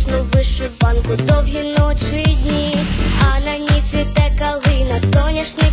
ніжну вишиванку, довгі ночі і дні, а на ній цвіте калина, соняшник.